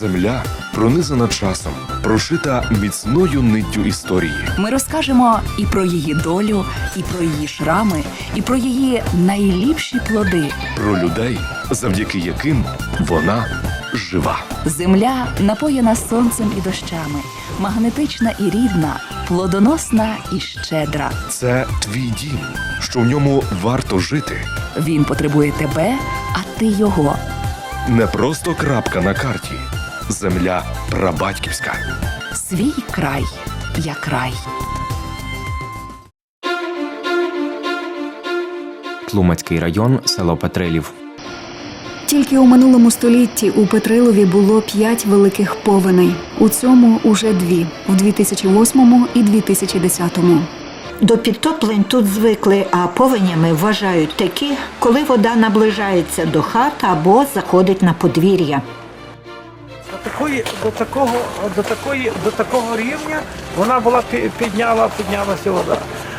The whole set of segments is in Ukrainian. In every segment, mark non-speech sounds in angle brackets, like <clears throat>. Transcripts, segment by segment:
Земля пронизана часом, прошита міцною ниттю історії. Ми розкажемо і про її долю, і про її шрами, і про її найліпші плоди. Про людей, завдяки яким вона жива. Земля напоєна сонцем і дощами, магнетична і рідна, плодоносна і щедра. Це твій дім, що в ньому варто жити. Він потребує тебе, а ти його. Не просто крапка на карті. Земля прабатьківська. Свій край як рай. Тлумацький район, село Петрилів. Тільки у минулому столітті у Петрилові було п'ять великих повеней. У цьому уже дві в 2008 і 2010. До підтоплень тут звикли, а повенями вважають такі, коли вода наближається до хат або заходить на подвір'я. До такої, до такого, до такої, до такого рівня вона була підняла, піднялася вода.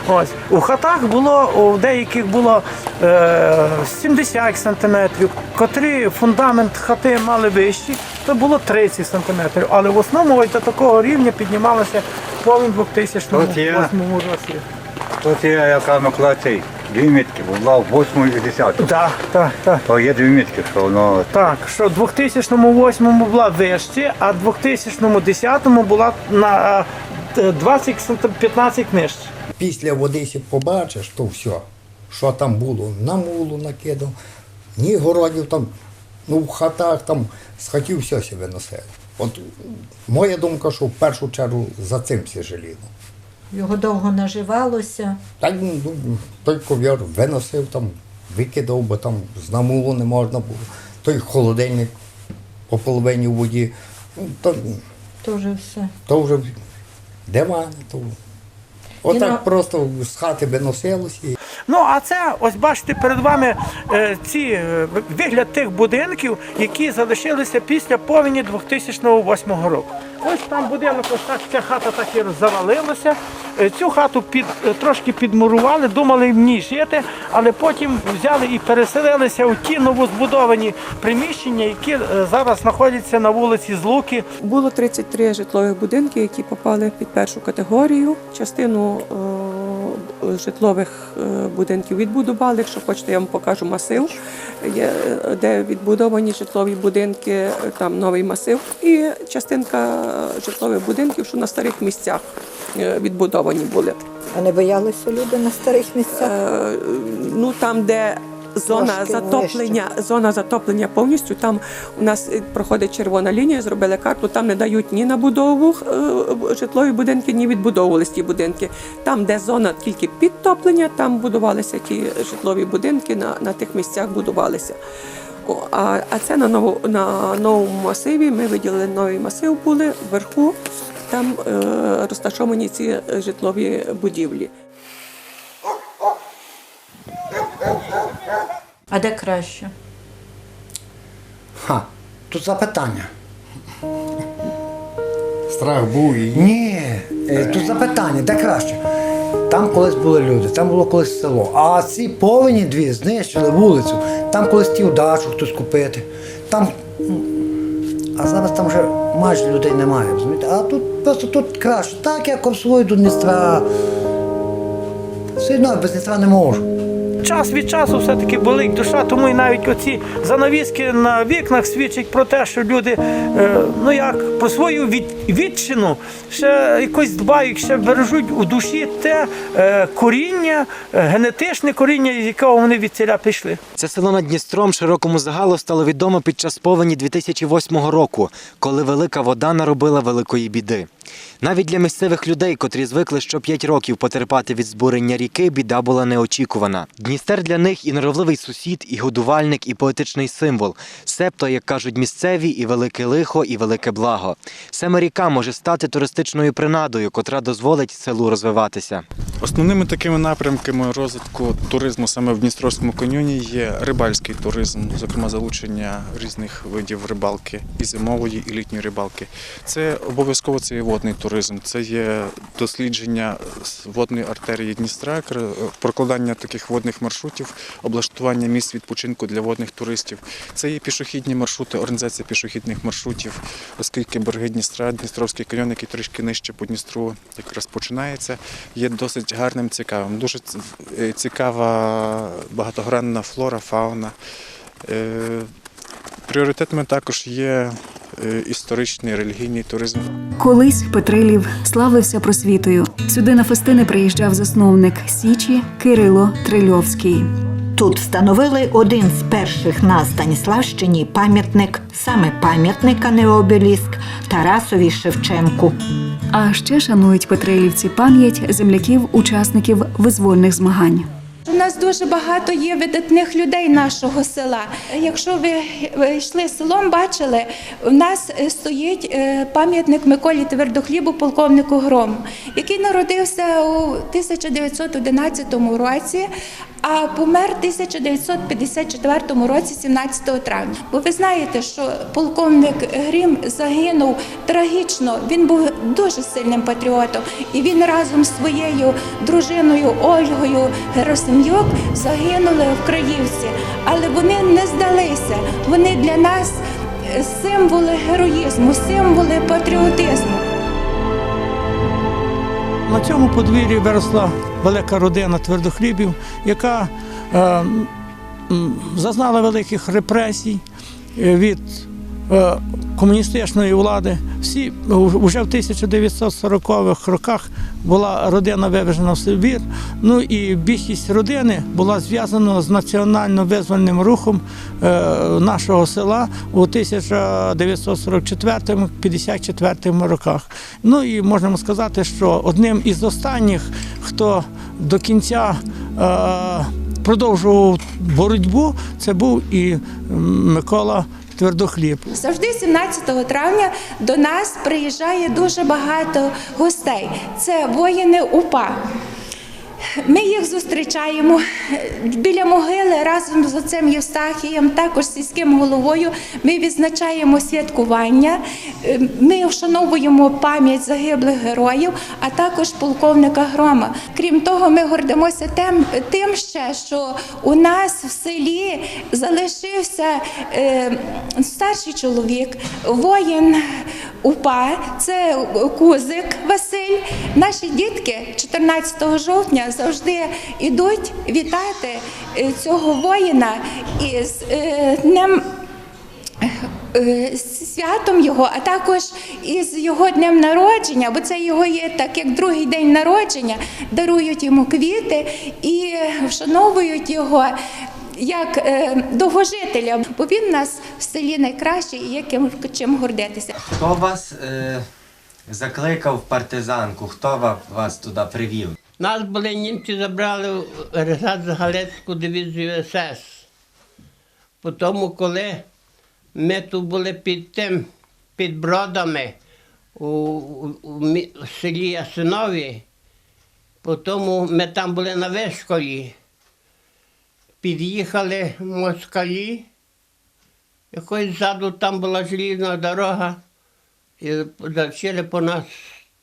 Ось у хатах було у деяких було е, 70 сантиметрів, котрі фундамент хати мали вищий, то було 30 сантиметрів. Але в основному ось до такого рівня піднімалася повінь 2008 От я. році. Тут є яка цей, дві мітки, була в 8 і 10. Так, так, так. То є дві мітки, що воно Так, що в 2008 була вище, а в 2010 була на е, 20 сантим- 15 нижче. Після Одесі побачиш, то все, що там було, на мулу накидав, ні городів там, ну в хатах там з хатів все все виносили. От моя думка, що в першу чергу за цим все жаліло. Його довго наживалося. Так ну, той ковір виносив там, викидав, бо там з намулу не можна було. Той холодильник по половині в воді. Ну, то, Теж все. то вже дивани, то. Отак на- просто з хати виносилося. Ну а це ось бачите перед вами е, ці е, вигляд тих будинків, які залишилися після повені 2008 року. Ось там будинок, ось так ця хата так і завалилася. Е, Цю хату під е, трошки підмурували, думали в ній жити, але потім взяли і переселилися у ті новозбудовані приміщення, які е, зараз знаходяться на вулиці Злуки. Було 33 житлових будинки, які попали під першу категорію. Частину житлових е, будинків відбудували. Якщо хочете, я вам покажу масив, де відбудовані житлові будинки, там новий масив. І частинка е, житлових будинків, що на старих місцях е, відбудовані були. А не боялися люди на старих місцях? Ну там, де зона Трошки затоплення, зона затоплення повністю. Там у нас проходить червона лінія, зробили карту. Там не дають ні на будову е, житлові будинки, ні відбудовувалися ті будинки. Там, де зона тільки підтоплення, там будувалися ті житлові будинки, на, на тих місцях будувалися. А, а це на, нову, на новому масиві. Ми виділили новий масив були вверху. Там е, розташовані ці житлові будівлі. А де краще? Ха, тут запитання. Страх був і Ні, е, тут запитання, де краще. Там колись були люди, там було колись село. А ці повені дві знищили вулицю. Там колись хотів дачу хтось купити. Там. ну, А зараз там вже майже людей немає. розумієте? А тут просто тут краще. Так, як обслуговують до Дністра. Все одно без Дністра не можу. Час від часу все-таки болить душа, тому і навіть оці занавіски на вікнах свідчать про те, що люди, е, ну як, про свою від, відчину ще якось дбають, ще бережуть у душі те е, коріння, е, генетичне коріння, з якого вони від ціля пішли. Це село над Дністром широкому загалу стало відомо під час повені 2008 року, коли велика вода наробила великої біди. Навіть для місцевих людей, котрі звикли що 5 років потерпати від збурення ріки, біда була неочікувана. Дністер для них і норовливий сусід, і годувальник, і поетичний символ. Себто, як кажуть місцеві, і велике лихо, і велике благо. Саме ріка може стати туристичною принадою, котра дозволить селу розвиватися. Основними такими напрямками розвитку туризму саме в Дністровському каньйоні є рибальський туризм, зокрема залучення різних видів рибалки і зимової, і літньої рибалки. Це обов'язково це є водний туризм, це є дослідження водної артерії Дністра, прокладання таких водних маршрутів, облаштування місць відпочинку для водних туристів. Це є пішохідні маршрути, організація пішохідних маршрутів, оскільки береги Дністра, Дністровський каньйон, який трішки нижче по Дністру якраз починається, є досить гарним, цікавим. Дуже е, цікава багатогранна флора, фауна. Пріоритетами також є е, історичний релігійний туризм. Колись Петрилів славився просвітою. Сюди на фестини приїжджав засновник Січі Кирило Трильовський. Тут встановили один з перших на Станіславщині пам'ятник, саме пам'ятник, а не обеліск, Тарасові Шевченку. А ще шанують петрилівці пам'ять земляків-учасників визвольних змагань. У нас дуже багато є видатних людей нашого села. Якщо ви йшли селом, бачили, у нас е, стоїть е, пам'ятник Миколі Твердохлібу, полковнику Грому, який народився у 1911 році, а помер у 1954 році, 17 травня. Бо ви знаєте, що полковник Грім загинув трагічно. Він був дуже сильним патріотом, і він разом з своєю дружиною Ольгою Герасим'юк загинули в Краївці. Але вони не здалися. Вони для нас символи героїзму, символи патріотизму. На цьому подвір'ї виросла велика родина твердохлібів, яка е, зазнала великих репресій е, від е, комуністичної влади. Всі вже в 1940-х роках була родина вивезена в Сибір. Ну і більшість родини була зв'язана з національно-визвольним рухом е, нашого села у 1944-54 роках. Ну і можемо сказати, що одним із останніх, хто до кінця е, продовжував боротьбу, це був і Микола Твердохліб. Завжди 17 травня до нас приїжджає дуже багато гостей. Це воїни УПА. Ми їх зустрічаємо біля могили разом з отцем Євстахієм, також сільським головою. Ми відзначаємо святкування, е, ми вшановуємо пам'ять загиблих героїв, а також полковника Грома. Крім того, ми гордимося тим, тим ще, що у нас в селі залишився е, старший чоловік, воїн УПА, це Кузик Василь. Наші дітки 14 жовтня завжди йдуть вітати е, цього воїна із е, днем. е, Святом його, а також із його днем народження, бо це його є так, як другий день народження, дарують йому квіти і вшановують його як е, довгожителя, бо він у нас в селі найкращий і є ким чим гордитися. Хто вас е, закликав в партизанку? Хто вас туди привів? Нас були німці забрали в Ресад Галицьку дивізію СС. По тому, коли ми тут були під тим, під бродами у, у, у селі Ясинові, по тому ми там були на вишколі. Під'їхали москалі, якось ззаду там була желізна дорога, і почали по нас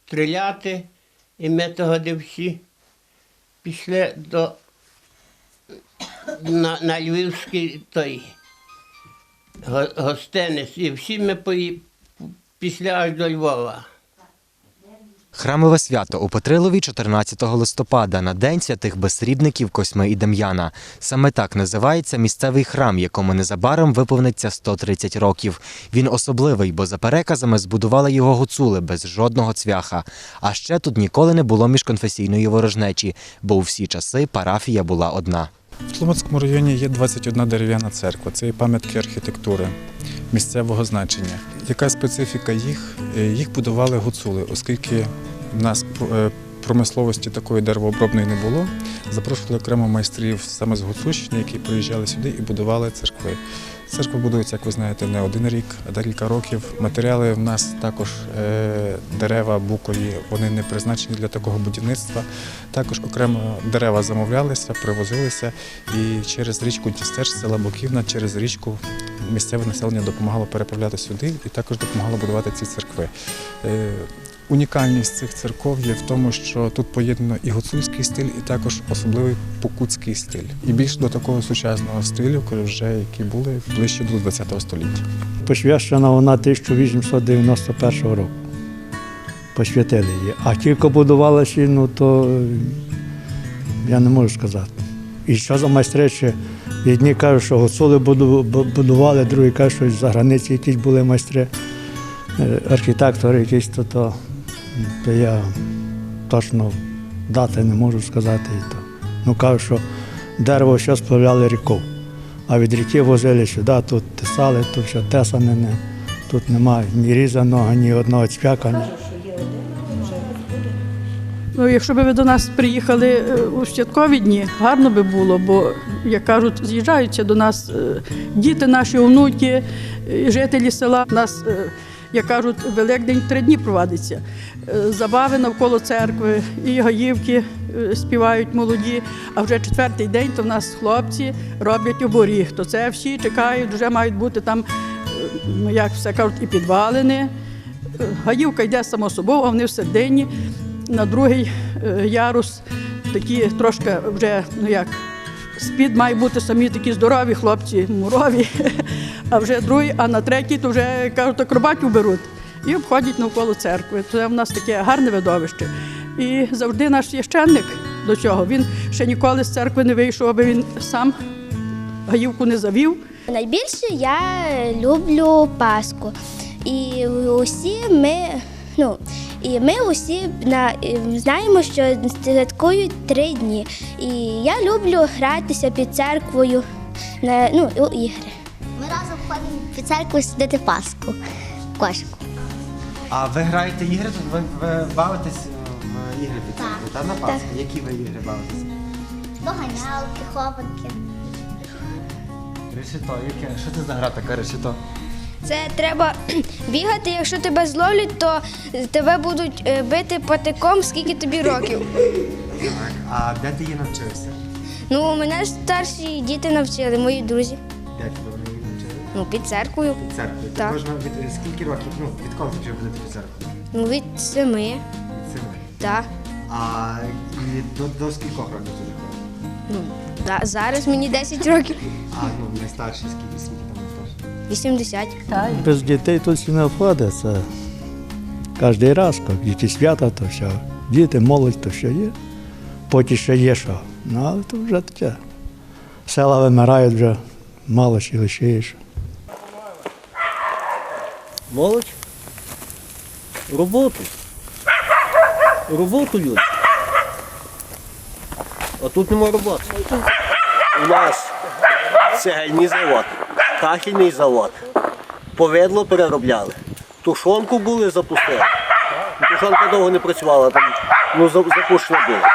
стріляти, і ми тоді всі пішли до на, на Львівський той го- гостинець. І всі ми пої, пішли аж до Львова. Храмове свято у Петрилові 14 листопада на День святих безсрібників Косьми і Дем'яна. Саме так називається місцевий храм, якому незабаром виповниться 130 років. Він особливий, бо за переказами збудували його гуцули без жодного цвяха. А ще тут ніколи не було міжконфесійної ворожнечі, бо у всі часи парафія була одна. В Тлумацькому районі є 21 дерев'яна церква. Це і пам'ятки архітектури місцевого значення. Яка специфіка їх? Е, Їх будували гуцули, оскільки в нас е, промисловості такої деревообробної не було. Запрошували окремо майстрів саме з Гуцульщини, які приїжджали сюди і будували церкви. Церква будується, як ви знаєте, не один рік, а декілька років. Матеріали в нас також е, дерева букові, вони не призначені для такого будівництва. Також окремо дерева замовлялися, привозилися, і через річку Дністер з села Буківна, через річку місцеве населення допомагало переправляти сюди і також допомагало будувати ці церкви. Унікальність цих церков є в тому, що тут поєднано і гуцульський стиль, і також особливий покутський стиль. І більше до такого сучасного стилю, коли вже які були ближче до ХХ століття. Посвящена вона 1891 року. Посвятили її. А тільки будувалася, ну то я не можу сказати. І що за майстри ще? Одні кажуть, що гуцули будували, другі кажуть, що за границі якісь були майстри, е, архітектори якісь, то, то, то я точно дати не можу сказати. І то. Ну кажуть, що дерево все сплавляли рікою. А від ріки возили сюди, тут тесали, тут все тесане, тут немає ні різаного, ні одного цвяка. Ну, якщо б ви до нас приїхали е, у святкові дні, гарно би було, бо, як кажуть, з'їжджаються до нас е, діти наші, онуки, е, жителі села. У нас, як кажуть, Великдень три дні провадиться. Е, Забави навколо церкви, і гаївки е, співають молоді. А вже четвертий день то в нас хлопці роблять оборіг. То це всі чекають, вже мають бути там, е, ну як все кажуть, і підвалини. Гаївка йде само собою, а вони в середині на другий ярус такі трошки вже, ну як, спід має бути самі такі здорові хлопці, мурові, <laughs> а вже другий, а на третій то вже кажуть, акробатів беруть і обходять навколо церкви. Це в нас таке гарне видовище. І завжди наш священник до цього. Він ще ніколи з церкви не вийшов, аби він сам гаївку не завів. Найбільше я люблю Пасху. І усі ми, ну, і ми усі на, знаємо, що святкують три дні. І я люблю гратися під церквою на ну, ігри. Ходимо під церкву сидити Пасху. Кошку. А ви граєте ігри тут? Ви, ви бавитесь в ігри під Так. та на Пасху? Які ви ігри бавитесь? Доганялки, хованки. Решето, яке? Що це за гра така решето? Це треба <clears throat> бігати. Якщо тебе зловлять, то тебе будуть е, бити патиком, скільки тобі років. Так. А де ти її навчився? Ну, мене старші діти навчили, мої друзі. Де її навчили? Ну, під церквою. Під церквою. Так. Ти можна від скільки років? Ну, відколи ти вже ходити під церквою? Ну, від семи. Від семи. Так. А і до, до скількох років ти ходиш? Ну, да, зараз мені 10 років. А, ну, найстарший, скільки, скільки там найстарший? 80. Без дітей тут не обходиться. Кожен раз, як якісь свята, то все. Діти, молодь, то все є. Потім ще є що. Ну, але то вже таке. Села вимирають вже, мало ще лишаєш. Молодь. Роботу. Роботу люди. А тут нема роботи. У нас цегельний завод, кахельний завод. Повидло переробляли. Тушонку були, запустили. Тушонка довго не працювала, там ну, за- запущена була.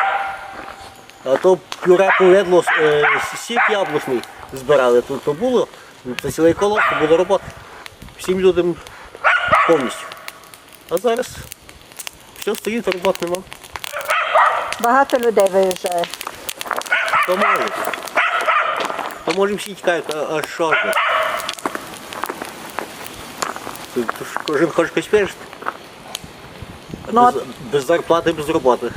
А то пюре повидло, е, сік яблучний збирали. Тут то було, це цілий колос, то була робота. Всім людям повністю. А зараз все стоїть, робот нема. Багато людей виїжджає. То може. То може всі тікають, а, а що ж? Тут ж Кожен хоче щось вирішити. А Ну, без, без зарплати, без роботи.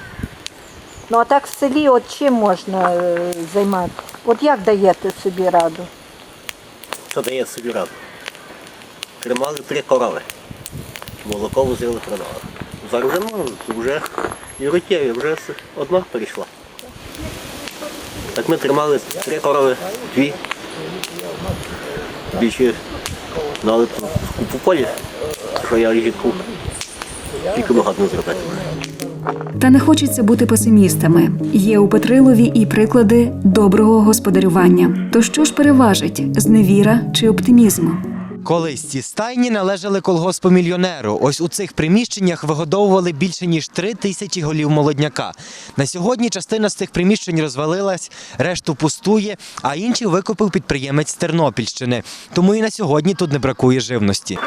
Ну а так в селі от чим можна е, займатися? От як даєте собі раду? Що дає собі раду? Тримали три корови. Молоко возили, продавали. Зараз вже і ротєві, вже одна перейшла. Так ми тримали три корови, дві. Більше дали купу полі, що я їжджу. Тільки багато зробити. Та не хочеться бути песимістами. Є у Петрилові і приклади доброго господарювання. То що ж переважить зневіра чи оптимізм? Колись ці стайні належали колгоспу мільйонеру. Ось у цих приміщеннях вигодовували більше ніж три тисячі голів молодняка. На сьогодні частина з цих приміщень розвалилась, решту пустує, а інші викупив підприємець з Тернопільщини. Тому і на сьогодні тут не бракує живності.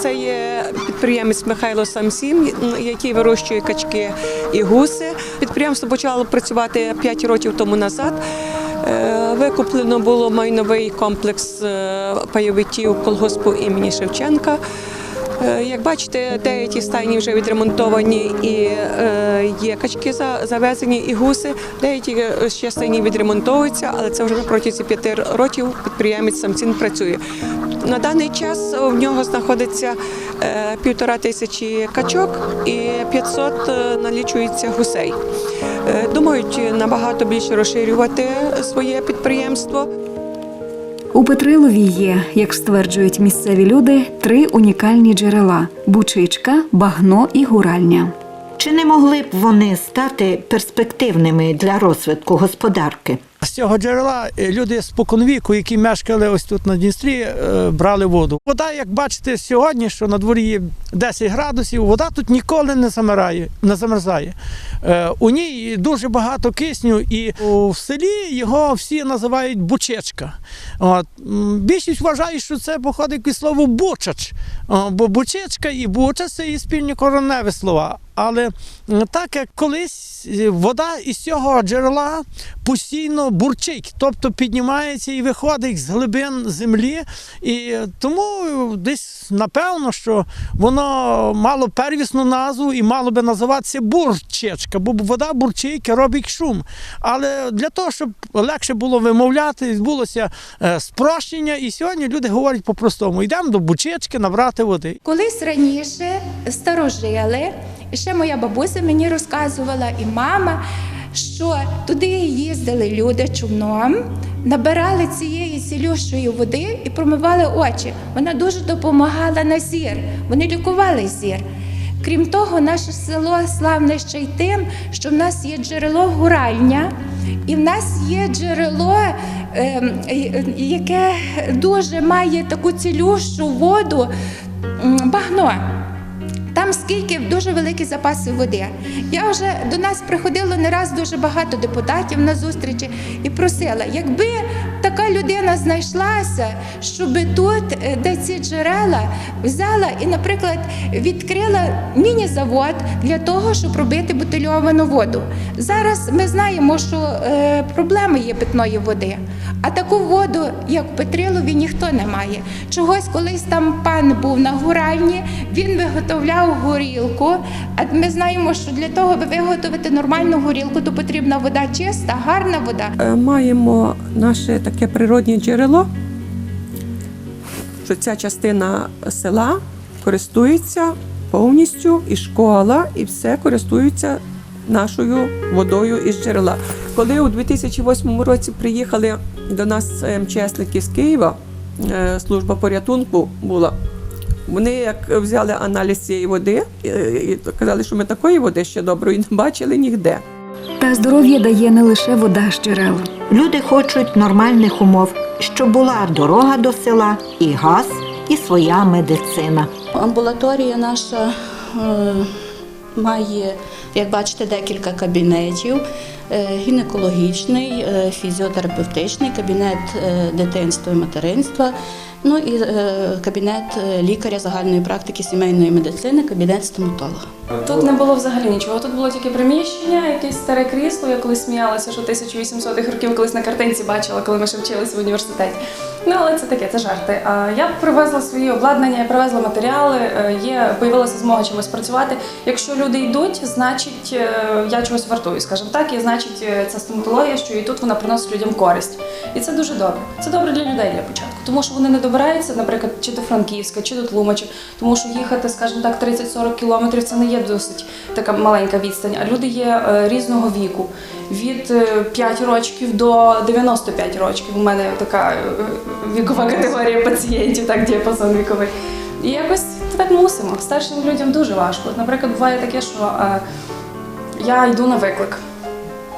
Це є підприємець Михайло Самсім, який вирощує качки і гуси. Підприємство почало працювати 5 років тому назад. Е, Викуплено було майновий комплекс е, пайовиків колгоспу імені Шевченка. Е, Як бачите, деякі стайні вже відремонтовані і е, є качки за- завезені і гуси. Деякі е, ще стайні відремонтовуються, але це вже протягом п'яти років підприємець сам цін працює. На даний час в нього знаходиться півтора тисячі качок і 500 е, налічується гусей. Думають набагато більше розширювати своє підприємство. У Петрилові є, як стверджують місцеві люди, три унікальні джерела: бучичка, багно і гуральня. Чи не могли б вони стати перспективними для розвитку господарки? З цього джерела е, люди споконвіку, які мешкали ось тут на Дністрі, е, брали воду. Вода, як бачите, сьогодні, що на дворі є 10 градусів, вода тут ніколи не замирає, не замерзає. Е, У ній дуже багато кисню, і у селі його всі називають бучечка. От. Більшість вважає, що це походить від слова бучач. Бо бучечка і буча це і спільні короневі слова. Але так як колись е, вода із цього джерела постійно бурчить, тобто піднімається і виходить з глибин землі. І тому десь напевно, що воно мало первісну назву і мало би називатися бурчечка, бо вода бурчить, робить шум. Але для того, щоб легше було вимовляти, відбулося е, спрощення, і сьогодні люди говорять по-простому: йдемо до бучечки набрати води. Колись раніше старожили, і ще моя бабуся мені розказувала, і мама, що туди їздили люди човном, набирали цієї цілющої води і промивали очі. Вона дуже допомагала на зір. Вони лікували зір. Крім того, наше село славне ще й тим, що в нас є джерело гуральня, і в нас є джерело, ем, е, яке дуже має таку цілющу воду багно. Там скільки дуже великі запаси води. Я вже до нас приходило не раз дуже багато депутатів на зустрічі і просила, якби така людина знайшлася, щоб тут, е, де ці джерела, взяла і, наприклад, відкрила міні-завод для того, щоб робити бутильовану воду. Зараз ми знаємо, що е, проблеми є питної води, а таку воду, як в Петрилові, ніхто не має. Чогось колись там пан був на гуральні, він виготовляв горілку. А ми знаємо, що для того, аби виготовити нормальну горілку, то потрібна вода чиста, гарна вода. Е, Маємо наше таке природнє джерело, що ця частина села користується повністю, і школа, і все користуються нашою водою із джерела. Коли у 2008 році приїхали до нас е, МЧСники з Києва, е, служба порятунку була. Вони як взяли аналіз цієї води е, і казали, що ми такої води ще доброї не бачили ніде. Та здоров'я дає не лише вода з джерел. Люди хочуть нормальних умов, щоб була дорога до села, і газ, і своя медицина. Амбулаторія наша е, має, як бачите, декілька кабінетів: Е, гінекологічний, е, фізіотерапевтичний, кабінет дитинства і материнства. Ну і е, кабінет е, лікаря загальної практики сімейної медицини, кабінет стоматолога. Тут не було взагалі нічого. Тут було тільки приміщення, якесь старе крісло. Я колись сміялася, що 1800-х років колись на картинці бачила, коли ми ще вчилися в університеті. Ну але це таке, це жарти. А я привезла свої обладнання, я привезла матеріали. е, Є появилася змога чимось працювати. Якщо люди йдуть, значить я чогось вартую, скажімо так, і значить ця стоматологія, що і тут вона приносить людям користь. І це дуже добре. Це добре для людей для початку, тому що вони не добираються, наприклад, чи до Франківська, чи до Тлумача, тому що їхати, скажімо так, 30-40 кілометрів це не є досить така маленька відстань. А люди є е, різного віку. Від е, 5 років до 95 років. У мене така е, вікова категорія пацієнтів, так діапазон віковий. І якось так мусимо. Старшим людям дуже важко. Наприклад, буває таке, що е, я йду на виклик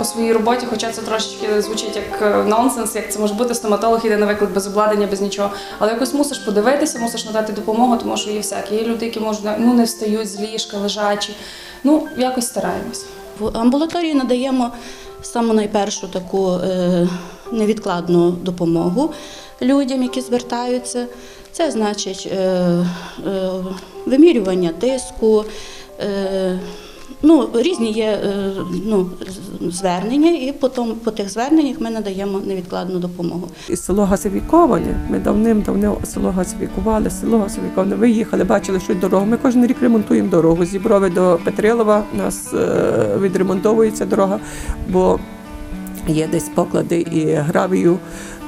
по своїй роботі, хоча це трошечки звучить як е, нонсенс, як це може бути стоматолог іде на виклик без обладнання, без нічого. Але якось мусиш подивитися, мусиш надати допомогу, тому що є всякі. Є люди, які можуть ну не встають з ліжка, лежачі. Ну якось стараємось. В амбулаторії надаємо саму найпершу таку е, невідкладну допомогу людям, які звертаються. Це значить е, е, вимірювання тиску, е, Ну, різні є е, ну, звернення, і потім по тих зверненнях ми надаємо невідкладну допомогу. І село Газовіковане, ми давним-давно село Газовікували, село Газовіковане виїхали, бачили, що й дорогу. Ми кожен рік ремонтуємо дорогу. З Зіброви до Петрилова у нас е, відремонтовується дорога, бо є десь поклади і гравію,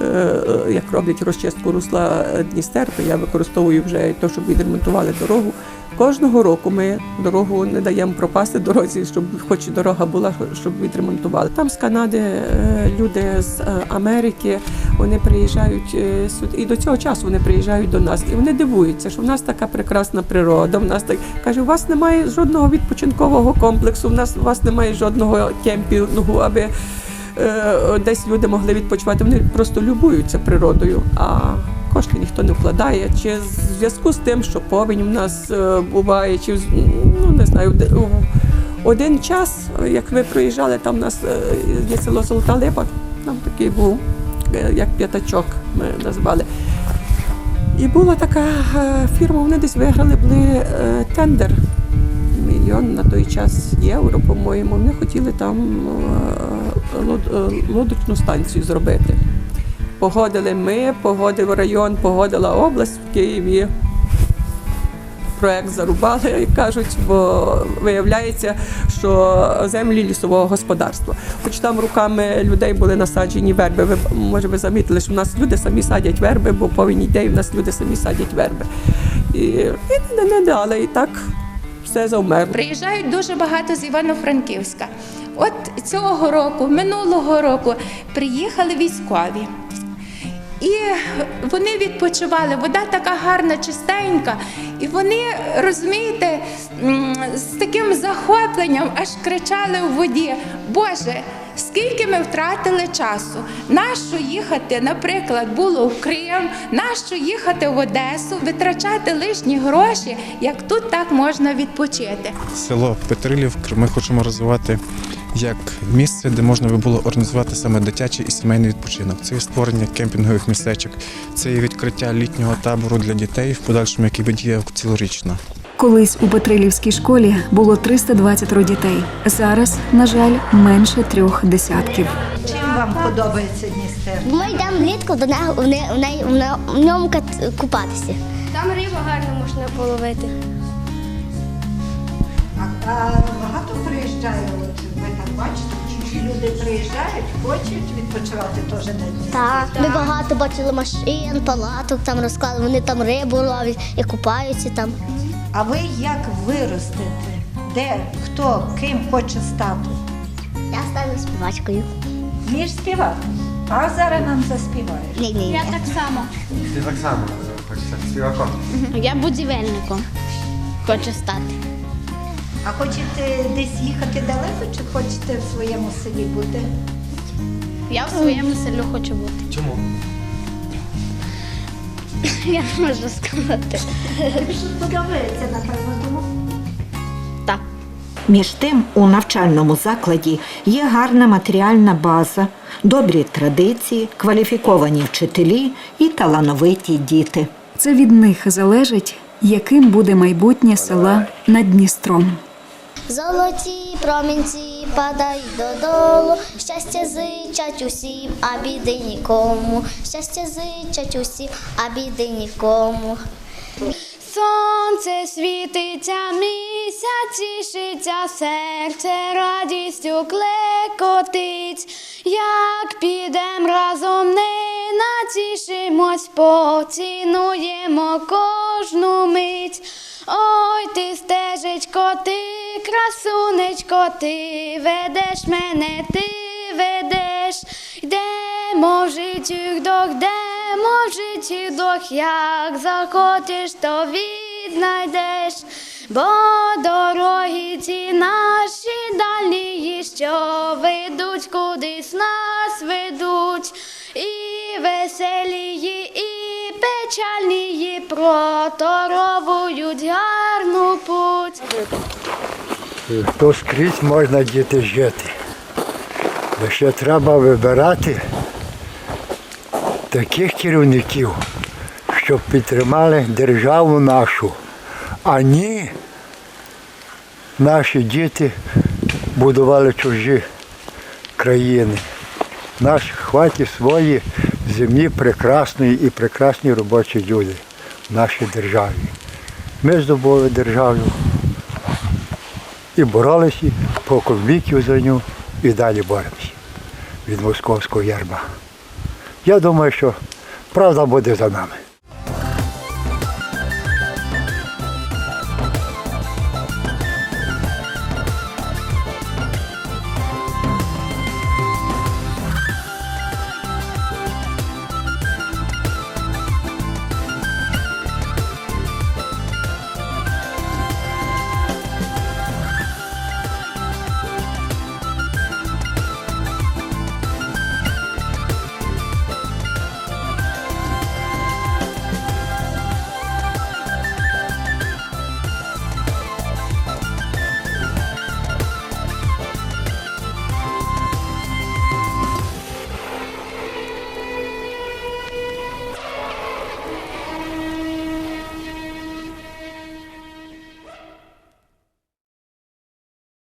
е, як роблять розчистку русла Дністер, то я використовую вже то, щоб відремонтували дорогу. Кожного року ми дорогу не даємо пропасти дорозі, щоб хоч дорога була, щоб відремонтували. Там з Канади е, люди з е, Америки вони приїжджають е, сюди, і до цього часу вони приїжджають до нас, і вони дивуються, що в нас така прекрасна природа. В нас так каже, у вас немає жодного відпочинкового комплексу, в нас у вас немає жодного кемпінгу, аби десь люди могли відпочивати. Вони просто любуються природою. А кошти ніхто не вкладає. Чи в зв'язку з тим, що повінь в нас е, буває, чи ну не знаю, один час, як ви приїжджали, там у нас е, є село Золота Липа, там такий був, е, як п'ятачок ми назвали. І була така фірма, вони десь виграли були тендер. Мільйон на той час євро, по-моєму. Вони хотіли там лод- лодочну станцію зробити. Погодили ми, погодив район, погодила область в Києві. Проект зарубали, як кажуть, бо виявляється, що землі лісового господарства. Хоч там руками людей були насаджені верби. Ви може ви замітили, що в нас люди самі садять верби, бо повинні йде, і в нас люди самі садять верби. І, і не, не дали, і так все завмерло. Приїжджають дуже багато з Івано-Франківська. От цього року, минулого року, приїхали військові. І вони відпочивали, вода така гарна, чистенька. І вони, розумієте, з таким захопленням аж кричали у воді: Боже, скільки ми втратили часу? Нащо їхати, наприклад, було в Крим, нащо їхати в Одесу, витрачати лишні гроші, як тут так можна відпочити. Село Петрилів ми хочемо розвивати як місце, де можна би було організувати саме дитячий і сімейний відпочинок. Це є створення кемпінгових містечок, це є відкриття літнього табору для дітей в подальшому, який би діяв цілорічно. Колись у Петрилівській школі було 320 дітей. Зараз, на жаль, менше трьох десятків. Чим вам подобається Дністер? Ми йдемо влітку до нього в, не, в, неї- в, не- в ньому купатися. Там рибу гарно можна половити. А, а багато приїжджає, бачите, чужі люди приїжджають, хочуть відпочивати теж на Дністрі. Так, ми багато бачили машин, палаток там розклали, вони там рибу ловлять і купаються там. А ви як виростете? Де, хто, ким хоче стати? Я стану співачкою. Вмієш співати? А зараз нам заспіваєш. Ні, ні. Я так само. Ти так само хочеться співаком. Я будівельником хочу стати. А хочете десь їхати далеко, чи хочете в своєму селі бути? Я в своєму селі хочу бути. Чому? Я не можу сказати. Подобається, напевно, тому. Так. Між тим, у навчальному закладі є гарна матеріальна база, добрі традиції, кваліфіковані вчителі і талановиті діти. Це від них залежить, яким буде майбутнє села над Дністром. Золоті промінці падають додолу, щастя зичать усім, а біди нікому. Щастя зичать усім, а біди нікому. Сонце світиться, місяць тішиться, серце радістю клекотить. Як підем разом, не натішимось, поцінуємо кожну мить. Ой, ти стежечко, ти красунечко, ти ведеш мене, ти ведеш, йдемо в життю вдох, йдемо в життю вдох, як захочеш, то віднайдеш, бо дороги ці наші дальні, що ведуть кудись нас ведуть, і веселії, і печальні проторовують гарну путь. То скрізь можна діти жити. Лише треба вибирати таких керівників, щоб підтримали державу нашу, а ні наші діти будували чужі країни. Наш хваті свої землі прекрасної і прекрасні робочі люди нашій державі. Ми здобули державу і боролися по віків за ню і далі боремося від московського ярма. Я думаю, що правда буде за нами.